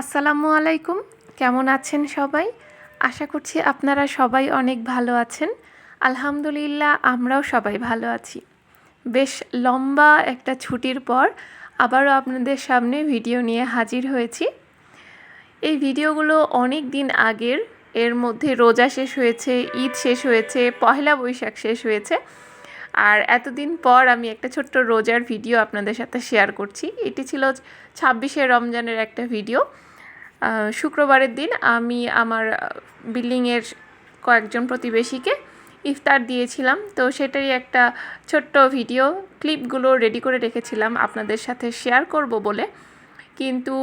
আসসালামু আলাইকুম। কেমন আছেন সবাই? আশা করছি আপনারা সবাই অনেক ভালো আছেন। আলহামদুলিল্লাহ, আমরাও সবাই ভালো আছি। বেশ লম্বা একটা ছুটির পর আবারও আপনাদের সামনে ভিডিও নিয়ে হাজির হয়েছি। এই ভিডিওগুলো অনেক দিন আগের। এর মধ্যে রোজা শেষ হয়েছে, ঈদ শেষ হয়েছে, পহেলা বৈশাখ শেষ হয়েছে। আর এতদিন পর আমি একটা ছোট্ট রোজার ভিডিও আপনাদের সাথে শেয়ার করছি। এটি ছিল ছাব্বিশে রমজানের একটা ভিডিও। শুক্রবারের দিন আমি আমার বিল্ডিংয়ের কয়েকজন প্রতিবেশীকে ইফতার দিয়েছিলাম। তো সেটারই একটা ছোট্ট ভিডিও, ক্লিপগুলো রেডি করে রেখেছিলাম আপনাদের সাথে শেয়ার করব বলে। কিন্তু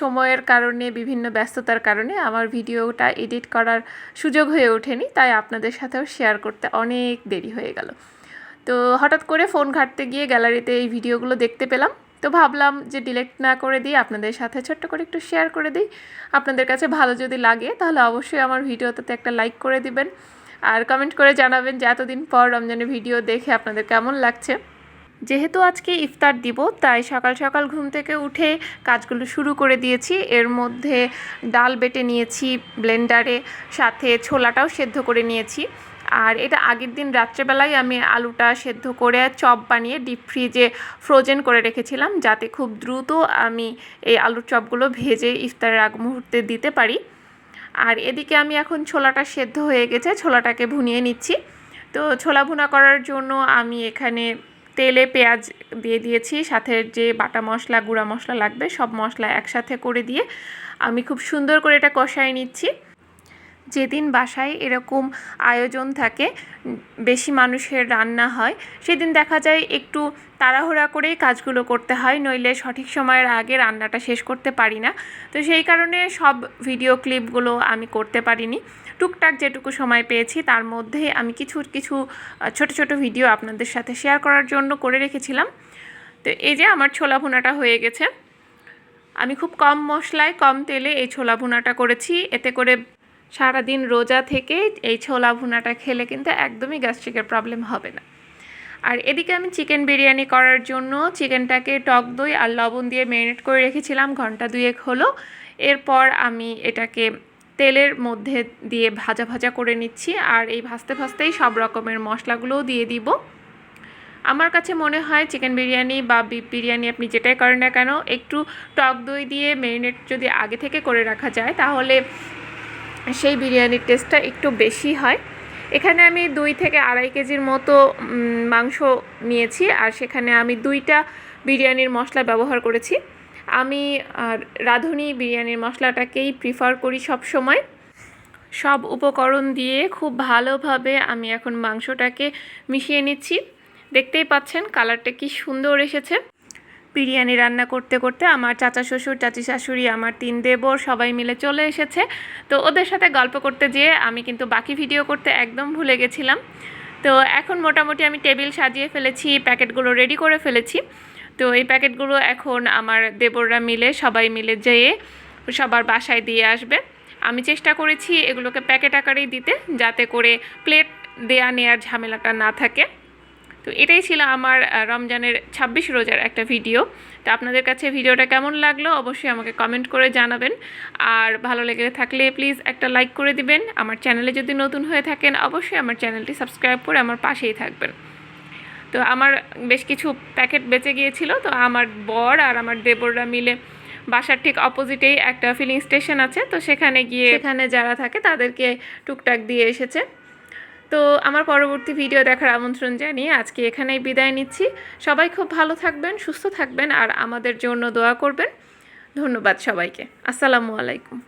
সময়ের কারণে, বিভিন্ন ব্যস্ততার কারণে আমার ভিডিওটা এডিট করার সুযোগ হয়ে ওঠেনি, তাই আপনাদের সাথেও শেয়ার করতে অনেক দেরি হয়ে গেল। তো হঠাৎ করে ফোন ঘাঁটতে গিয়ে গ্যালারিতে এই ভিডিওগুলো দেখতে পেলাম। তো ভাবলাম যে ডিলেক্ট না করে দিই আপনাদের সাথে ছোট্ট করে একটু শেয়ার করে দিই। আপনাদের কাছে ভালো যদি লাগে, তাহলে অবশ্যই আমার ভিডিওটাতে একটা লাইক করে দিবেন। আর কমেন্ট করে জানাবেন যে এতদিন পর রমজানের ভিডিও দেখে আপনাদের কেমন লাগছে। যেহেতু আজকে ইফতার দিব, তাই সকাল সকাল ঘুম থেকে উঠে কাজগুলো শুরু করে দিয়েছি। এর মধ্যে ডাল বেটে নিয়েছি, ব্লেন্ডারে, সাথে ছোলাটাও সেদ্ধ করে নিয়েছি। আর এটা আগের দিন রাত্রেবেলায় আমি আলুটা সেদ্ধ করে চপ বানিয়ে ডিপ ফ্রিজে ফ্রোজেন করে রেখেছিলাম, যাতে খুব দ্রুত আমি এই আলুর চপগুলো ভেজে ইফতারের আগ মুহূর্তে দিতে পারি। আর এদিকে আমি এখন ছোলাটা সেদ্ধ হয়ে গেছে, ছোলাটাকে ভুনিয়ে নিচ্ছি। তো ছোলা ভুনা করার জন্য আমি এখানে তেলে পেঁয়াজ দিয়ে দিয়েছি, সাথে যে বাটা মশলা, গুঁড়া মশলা লাগবে, সব মশলা একসাথে করে দিয়ে আমি খুব সুন্দর করে এটা কষায় নিচ্ছি। যেদিন বাসায় এরকম আয়োজন থাকে, বেশি মানুষের রান্না হয়, সেদিন দেখা যায় একটু তাড়াহুড়া করেই কাজগুলো করতে হয়, নইলে সঠিক সময়ের আগে রান্নাটা শেষ করতে পারি না। তো সেই কারণে সব ভিডিও ক্লিপগুলো আমি করতে পারিনি। টুকটাক যেটুকু সময় পেয়েছি, তার মধ্যে আমি কিছু কিছু ছোট ছোট ভিডিও আপনাদের সাথে শেয়ার করার জন্য করে রেখেছিলাম। তো এই যে আমার ছোলা ভুনাটা হয়ে গেছে। আমি খুব কম মশলায়, কম তেলে এই ছোলা ভুনাটা করেছি। এতে করে সারাদিন রোজা থেকে এই ছোলা ভুনাটা খেলে কিন্তু একদমই গ্যাস্ট্রিকের প্রবলেম হবে না। আর এদিকে আমি চিকেন বিরিয়ানি করার জন্য চিকেনটাকে টক দই আর লবণ দিয়ে ম্যারিনেট করে রেখেছিলাম, ঘণ্টা দুয়েক হলো। এরপর আমি এটাকে তেলের মধ্যে দিয়ে ভাজা ভাজা করে নিচ্ছি আর এই ভাজতে ভাজতেই সব রকমের মশলাগুলোও দিয়ে দিব। আমার কাছে মনে হয় চিকেন বিরিয়ানি বা বিফ বিরিয়ানি আপনি যেটাই করেন না কেন, একটু টক দই দিয়ে ম্যারিনেট যদি আগে থেকে করে রাখা যায়, তাহলে সেই বিরিয়ানির টেস্টটা একটু বেশি হয়। এখানে আমি দুই থেকে আড়াই কেজির মতো মাংস নিয়েছি আর সেখানে আমি দুইটা বিরিয়ানির মশলা ব্যবহার করেছি। আমি রাঁধুনি বিরিয়ানির মশলাটাকেই প্রিফার করি সব সময় সব উপকরণ দিয়ে খুব ভালোভাবে আমি এখন মাংসটাকে মিশিয়ে নিচ্ছি। দেখতেই পাচ্ছেন কালারটা কি সুন্দর এসেছে। বিরিয়ানি রান্না করতে করতে আমার চাচা শ্বশুর, চাচি শাশুড়ি, আমার তিন দেবর সবাই মিলে চলে এসেছে। তো ওদের সাথে গল্প করতে যেয়ে আমি কিন্তু বাকি ভিডিও করতে একদম ভুলে গেছিলাম। তো এখন মোটামুটি আমি টেবিল সাজিয়ে ফেলেছি, প্যাকেটগুলো রেডি করে ফেলেছি। তো এই প্যাকেটগুলো এখন আমার দেবররা মিলে, সবাই মিলে যেয়ে সবার বাসায় দিয়ে আসবে। আমি চেষ্টা করেছি এগুলোকে প্যাকেট আকারেই দিতে, যাতে করে প্লেট দেয়া নেয়ার ঝামেলাটা না থাকে। তো এটাই ছিল আমার রমজানের ছাব্বিশ রোজার একটা ভিডিও তো আপনাদের কাছে ভিডিওটা কেমন লাগল অবশ্যই আমাকে কমেন্ট করে জানাবেন। আর ভালো লেগে থাকলে প্লিজ একটা লাইক করে দিবেন। আমার চ্যানেলে যদি নতুন হয়ে থাকেন, অবশ্যই আমার চ্যানেলটি সাবস্ক্রাইব করে আমার পাশেই থাকবেন। তো আমার বেশ কিছু প্যাকেট বেঁচে গিয়েছিল। তো আমার বর আর আমার দেবররা মিলে বাসার ঠিক অপোজিটেই একটা ফিলিং স্টেশন আছে। তো সেখানে গিয়ে সেখানে যারা থাকে তাদেরকে টুকটাক দিয়ে এসেছে। তো আমার পরবর্তী ভিডিও দেখার আমন্ত্রণ জানিয়ে আজকে এখানেই বিদায় নিচ্ছি। সবাই খুব ভালো থাকবেন, সুস্থ থাকবেন আর আমাদের জন্য দোয়া করবেন। ধন্যবাদ সবাইকে। আসসালামু আলাইকুম।